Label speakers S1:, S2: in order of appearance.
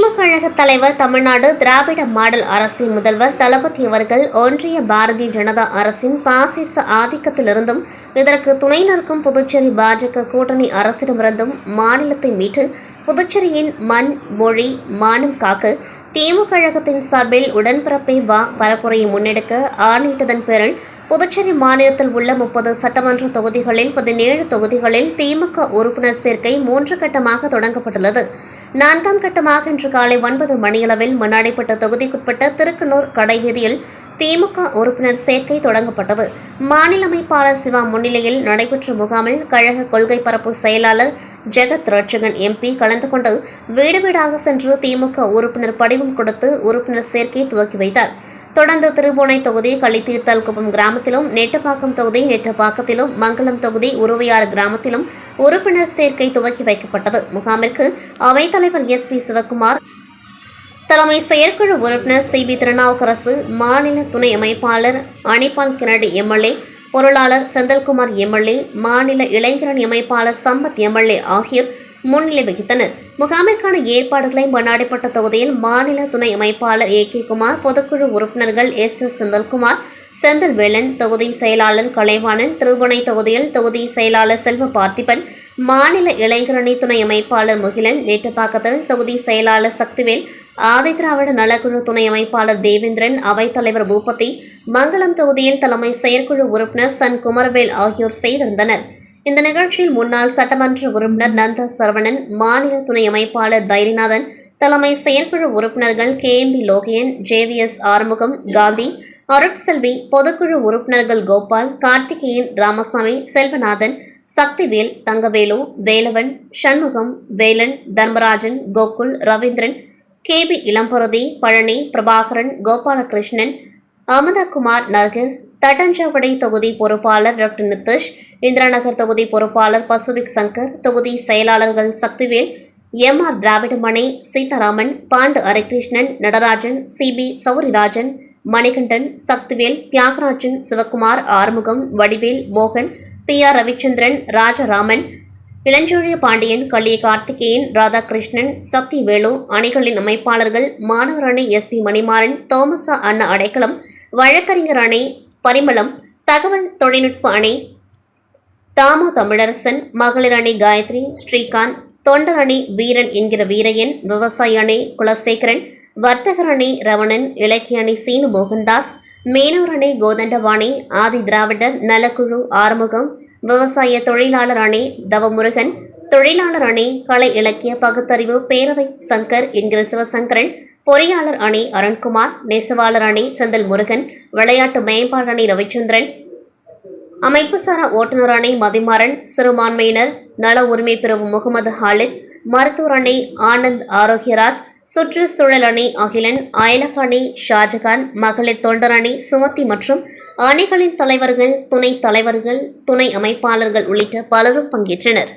S1: திமுக கழக தலைவர் தமிழ்நாடு திராவிட மாடல் அரசின் முதல்வர் தளபதி அவர்கள் ஒன்றிய பாரதிய ஜனதா அரசின் பாசிச ஆதிக்கத்திலிருந்தும் இதற்கு துணை நிற்கும் புதுச்சேரி பாஜக கூட்டணி அரசிடமிருந்தும் மாநிலத்தை மீட்டு புதுச்சேரியின் மண் மொழி மானம் காக்க திமுக கழகத்தின் சார்பில் உடன்பிறப்பை வா பரப்புரையை முன்னெடுக்க ஆணையிட்டதன் பேரில் புதுச்சேரி மாநிலத்தில் உள்ள முப்பது சட்டமன்ற தொகுதிகளில் பதினேழு தொகுதிகளில் திமுக உறுப்பினர் சேர்க்கை மூன்று கட்டமாக தொடங்கப்பட்டுள்ளது. நான்காம் கட்டமாக இன்று காலை ஒன்பது மணியளவில் மண்ணாடிப்பட்ட தொகுதிக்குட்பட்ட திருக்கனூர் கடைவீதியில் திமுக உறுப்பினர் சேர்க்கை தொடங்கப்பட்டது. மாநில அமைப்பாளர் சிவா முன்னிலையில் நடைபெற்ற முகாமில் கழக கொள்கை பரப்பு செயலாளர் ஜெகத் ரட்சகன் எம்பி கலந்து கொண்டு வீடு வீடாக சென்று திமுக உறுப்பினர் படிவம் கொடுத்து உறுப்பினர் சேர்க்கையை துவக்கி வைத்தார். தொடர்ந்து திருபுனை தொகுதி களித்தீர்த்தல் குப்பம் கிராமத்திலும் நெட்டப்பாக்கம் தொகுதி நெட்டப்பாக்கத்திலும் மங்களம் தொகுதி உருவையாறு கிராமத்திலும் உறுப்பினர் சேர்க்கை துவக்கி வைக்கப்பட்டது. முகாமிற்கு அவைத்தலைவர் எஸ் பி சிவக்குமார் தலைமை செயற்குழு உறுப்பினர் சி பி திருநாவுக்கரசு மாநில துணை அமைப்பாளர் அனிபால் கிரணடி எம்எல்ஏ பொருளாளர் செந்தில்குமார் எம்எல்ஏ மாநில இளைஞரணி அமைப்பாளர் சம்பத் எம்எல்ஏ ஆகியோர் முன்னிலை வகித்தனர். முகாமிற்கான ஏற்பாடுகளை மண்ணாடிப்பட்ட தொகுதியில் மாநில துணை அமைப்பாளர் ஏ கே குமார் பொதுக்குழு உறுப்பினர்கள் எஸ் எஸ் செந்தில்குமார் செந்தில் வேலன் தொகுதி செயலாளர் கலைவாணன் திருபுனை தொகுதியில் தொகுதி செயலாளர் செல்வ பார்த்திபன் மாநில இளைஞரணி துணை அமைப்பாளர் முகிலன் நேற்றுப்பாக்கத்தில் தொகுதி செயலாளர் சக்திவேல் ஆதிதிராவிட நலக்குழு துணை அமைப்பாளர் தேவேந்திரன் அவைத்தலைவர் பூபதி மங்களம் தொகுதியில் தலைமை செயற்குழு உறுப்பினர் சன் குமரவேல் ஆகியோர் செய்திருந்தனர். இந்த நிகழ்ச்சியில் முன்னாள் சட்டமன்ற உறுப்பினர் நந்த சரவணன் மாநில துணை அமைப்பாளர் தைரியநாதன் தலைமை செயற்குழு உறுப்பினர்கள் K M P Logiyan JVS Arumugam Gandhi Arutselvi பொதுக்குழு உறுப்பினர்கள் கோபால் கார்த்திகேயன் ராமசாமி செல்வநாதன் சக்திவேல் தங்கவேலு வேலவன் சண்முகம் வேலன் தர்மராஜன் கோகுல் ரவீந்திரன் கே பி இளம்பருதி பழனி பிரபாகரன் கோபாலகிருஷ்ணன் அமுதகுமார் நர்கிஸ் தட்டஞ்சாவடி தொகுதி பொறுப்பாளர் டாக்டர் நிதிஷ் இந்திராநகர் தொகுதி பொறுப்பாளர் பசுபிக் சங்கர் தொகுதி செயலாளர்கள் Sakthivel M R Dravidamani Seetharaman Pandu Harikrishnan Natarajan C P Sourirajan Manikandan Sakthivel Thiyagarajan Sivakumar Arumugam Vadivel மோகன் பி ஆர் ரவிச்சந்திரன் ராஜராமன் இளஞ்சோழிய பாண்டியன் கள்ளிய கார்த்திகேயன் ராதாகிருஷ்ணன் சக்திவேலு அணிகளின் அமைப்பாளர்கள் மாணவர் எஸ் பி மணிமாறன் தோமசா அண்ணா அடைக்கலம் வழக்கறிஞர் அணை பரிமளம் தகவல் தொழில்நுட்ப அணை தாமு தமிழரசன் மகளிர் அணி காயத்ரி ஸ்ரீகாந்த் தொண்டர் அணி வீரன் என்கிற வீரையன் விவசாய அணி குலசேகரன் வர்த்தகர் அணி ரவணன் இலக்கிய அணி சீனு மோகன்தாஸ் மேனூர் அணி கோதண்டவாணி ஆதி திராவிடர் நலக்குழு ஆறுமுகம் விவசாய தொழிலாளர் அணி தவமுருகன் தொழிலாளர் அணி கலை இலக்கிய பகுத்தறிவு பேரவை சங்கர் என்கிற சிவசங்கரன் பொறியாளர் அணி அருண்குமார் நெசவாளர் அணி செந்தில் முருகன் விளையாட்டு மேம்பாடு அணி ரவிச்சந்திரன் அமைப்புசாரா ஓட்டுநர் அணி மதிமாறன் சிறுபான்மையினர் நல உரிமை பிரிவு முகமது ஹாலித் மருத்துவர் அணி ஆனந்த் ஆரோக்கியராஜ் சுற்றுச்சூழல் அணி அகிலன் அயலக அணி ஷாஜகான் மகளிர் தொண்டர் அணி சுமத்தி மற்றும் அணிகளின் தலைவர்கள் துணைத் தலைவர்கள் துணை அமைப்பாளர்கள் உள்ளிட்ட பலரும் பங்கேற்றனர்.